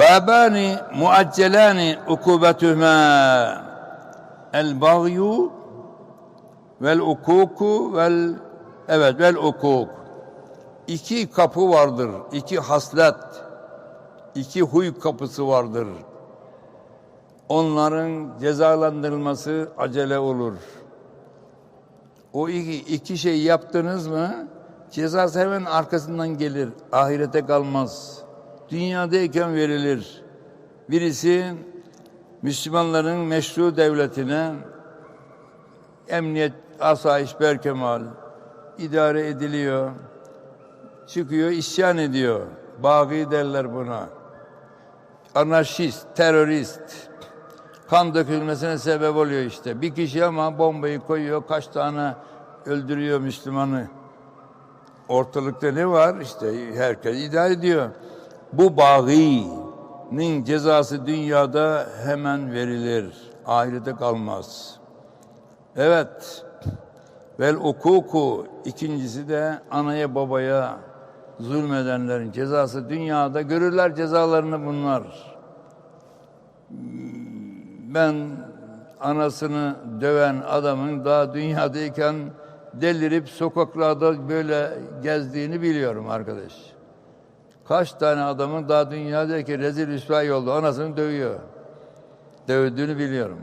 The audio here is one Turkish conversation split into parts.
Babani muaccelani ukubetühme el bagyu vel ukuku vel evet vel ukuk. İki kapı vardır. iki haslet. iki huy kapısı vardır. Onların cezalandırılması acele olur. O iki, iki şey yaptınız mı cezası hemen arkasından gelir. Ahirete kalmaz. Dünyadayken verilir. Birisi Müslümanların meşru devletine emniyet, asayiş, berkemal idare ediliyor. Çıkıyor, isyan ediyor. Bağî derler buna. Anarşist, terörist. Kan dökülmesine sebep oluyor işte. Bir kişi ama bombayı koyuyor, kaç tane öldürüyor Müslümanı. Ortalıkta ne var? İşte herkes idare ediyor. Bu bağî'nin cezası dünyada hemen verilir. Ahirete kalmaz. Evet. Vel ukuku ikincisi de anaya babaya zulmedenlerin cezası dünyada görürler cezalarını bunlar. Ben anasını döven adamın daha dünyadayken delirip sokaklarda böyle gezdiğini biliyorum arkadaş. Kaç tane adamın daha dünyadaki rezil rüsvay oldu. Anasını dövüyor. Dövdüğünü biliyorum.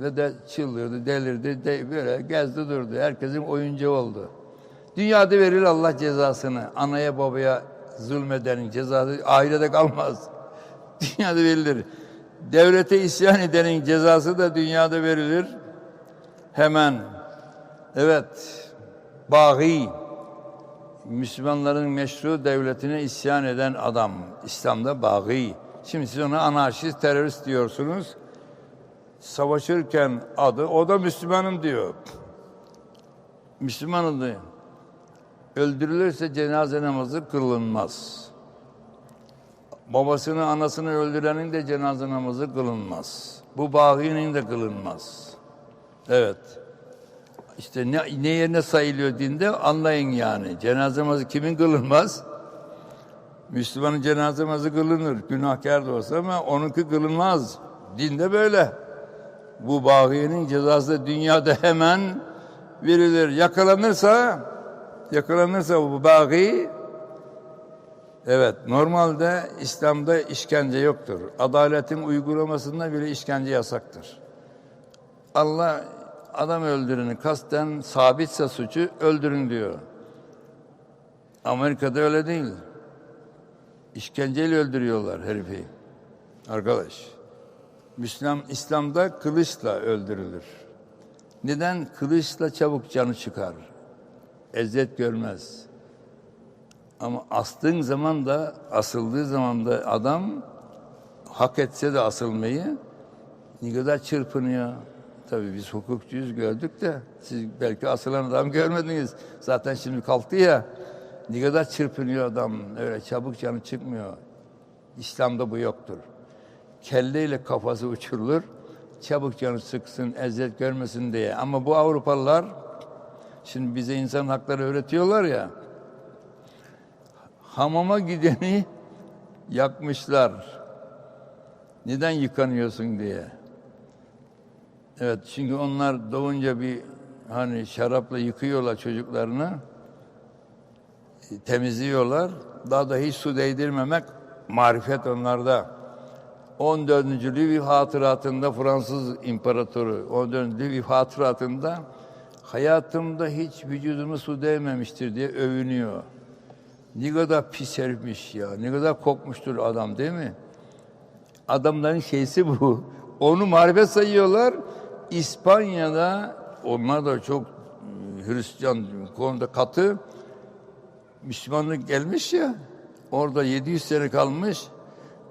Ve de çıldırdı, delirdi, de böyle gezdi durdu. Herkesin oyuncağı oldu. Dünyada verir Allah cezasını. Anaya babaya zulmedenin cezası ahirete kalmaz. Dünyada verilir. Devlete isyan edenin cezası da dünyada verilir. Hemen. Evet. Bağî. Müslümanların meşru devletine isyan eden adam. İslam'da bağî. Şimdi siz ona anarşist, terörist diyorsunuz. Savaşırken adı, o da Müslümanım diyor. Müslümanım diyor. Öldürülürse cenaze namazı kılınmaz. Babasını, anasını öldürenin de cenaze namazı kılınmaz. Bu bağının da kılınmaz. Evet. İşte ne, ne yerine sayılıyor dinde anlayın yani. Cenaze namazı kimin kılınmaz? Müslümanın cenaze namazı kılınır. Günahkar da olsa ama onunki kılınmaz. Dinde böyle. Bu bağının cezası dünyada hemen verilir. Yakalanırsa yakalanırsa bu bağı evet normalde İslam'da işkence yoktur. Adaletin uygulamasında bile işkence yasaktır. Allah adam öldüreni kasten sabitse suçu öldürün diyor. Amerika'da öyle değil. İşkenceyle öldürüyorlar herifi. Arkadaş. Müslüman İslam'da kılıçla öldürülür. Neden? Kılıçla çabuk canı çıkar. Eziyet görmez. Ama astığın zaman da, asıldığı zaman da adam hak etse de asılmayı ne kadar çırpınıyor. Tabii biz hukukçuyuz gördük de siz belki asılan adam görmediniz. Zaten şimdi kalktı ya. Ne kadar çırpınıyor adam. Öyle çabuk canı çıkmıyor. İslam'da bu yoktur. Kelleyle kafası uçurulur. Çabuk canı sıksın, eziyet görmesin diye. Ama bu Avrupalılar şimdi bize insan hakları öğretiyorlar ya. Hamama gideni yakmışlar. Neden yıkanıyorsun diye. Evet çünkü onlar doğunca bir hani şarapla yıkıyorlar çocuklarını. Temizliyorlar. Daha da hiç su değdirmemek marifet onlarda. 14. Louis hatıratında Fransız imparatoru 14. Louis hatıratında hayatımda hiç vücudumu su değmemiştir diye övünüyor. Ne kadar pis herifmiş ya. Ne kadar kokmuştur adam değil mi? Adamların şeysi bu. Onu marifet sayıyorlar. İspanya'da onlar da çok Hristiyan konuda katı Müslümanlık gelmiş ya. Orada 700 sene kalmış.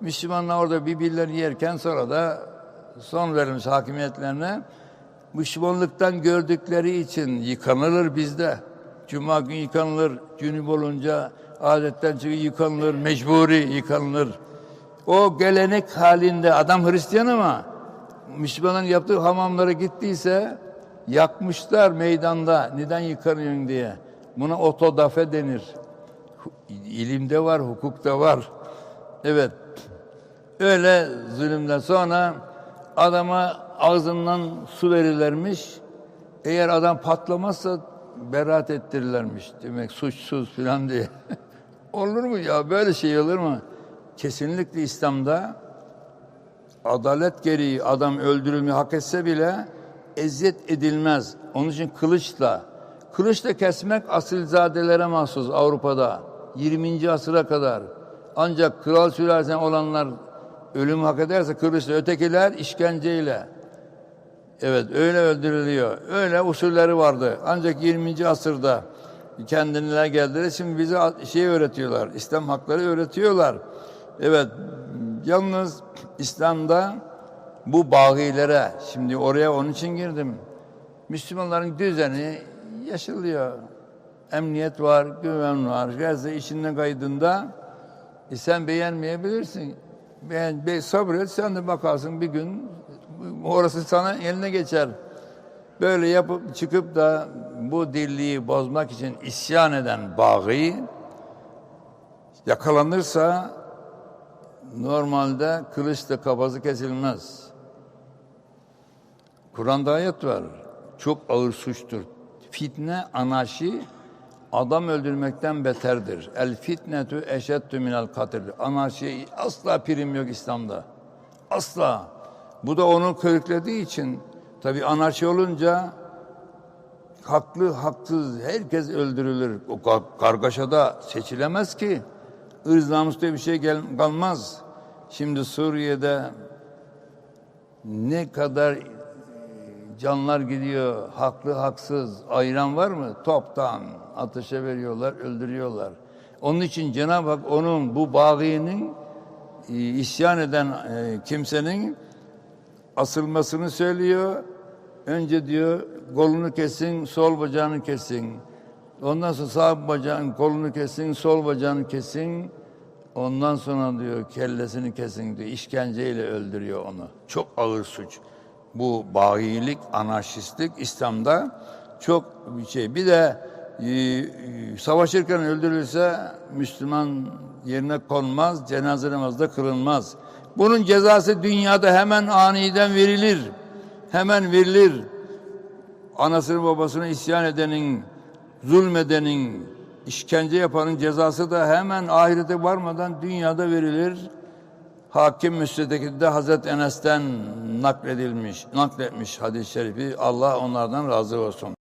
Müslümanlar orada birbirlerini yerken sonra da son verilmiş hakimiyetlerine Müslümanlıktan gördükleri için yıkanılır bizde. Cuma gün yıkanılır, cünüp olunca adetten çıkıyor yıkanılır, mecburi yıkanılır. O gelenek halinde adam Hristiyan ama Müslümanların yaptığı hamamlara gittiyse yakmışlar meydanda neden yıkanıyorsun diye. Buna otodafe denir. İlimde var, hukukta var. Evet. Öyle zulümden sonra adama ağzından su verirlermiş. Eğer adam patlamazsa beraat ettirirlermiş. Demek suçsuz filan diye. olur mu ya böyle şey olur mu? Kesinlikle İslam'da adalet gereği adam öldürülmeyi hak etse bile eziyet edilmez. Onun için kılıçla, kılıçla kesmek asilzadelere mahsus Avrupa'da 20. asıra kadar. Ancak kral sülalesinden olanlar ölüm hak ederse kılıçla, ötekiler işkenceyle. Evet öyle öldürülüyor. Öyle usulleri vardı. Ancak 20. asırda kendiler geldiler. Şimdi bize şey öğretiyorlar. İslam hakları öğretiyorlar. Evet yalnız İslam'da bu bağilere şimdi oraya onun için girdim. Müslümanların düzeni yaşılıyor. Emniyet var, güven var. Gazze içinden kaydında e sen beğenmeyebilirsin. Beğen, be, sabret sen de bakarsın bir gün orası sana eline geçer. Böyle yapıp çıkıp da bu dirliği bozmak için isyan eden bağı yakalanırsa normalde kılıçla kafası kesilmez. Kur'an'da ayet var. Çok ağır suçtur. Fitne, anarşi adam öldürmekten beterdir. El fitnetu eşeddü minel katil. Anarşi asla prim yok İslam'da. Asla. Bu da onu körüklediği için tabi anarşi olunca haklı haksız herkes öldürülür. O kar- kargaşada seçilemez ki. Irz namus bir şey gel- kalmaz. Şimdi Suriye'de ne kadar canlar gidiyor, haklı haksız ayıran var mı? Toptan ateşe veriyorlar, öldürüyorlar. Onun için Cenab-ı Hak onun bu bağının e, isyan eden e, kimsenin asılmasını söylüyor. Önce diyor kolunu kesin, sol bacağını kesin. Ondan sonra sağ bacağın kolunu kesin, sol bacağını kesin. Ondan sonra diyor kellesini kesin diyor. İşkenceyle öldürüyor onu. Çok ağır suç. Bu bayilik, anarşistlik İslam'da çok bir şey. Bir de e, e, savaşırken öldürülse Müslüman yerine konmaz, cenaze namazı da kılınmaz. Bunun cezası dünyada hemen aniden verilir. Hemen verilir. Anasını babasını isyan edenin, zulmedenin, işkence yapanın cezası da hemen ahirete varmadan dünyada verilir. Hakim Müstedek'de Hazreti Enes'ten nakledilmiş, nakletmiş hadis-i şerifi. Allah onlardan razı olsun.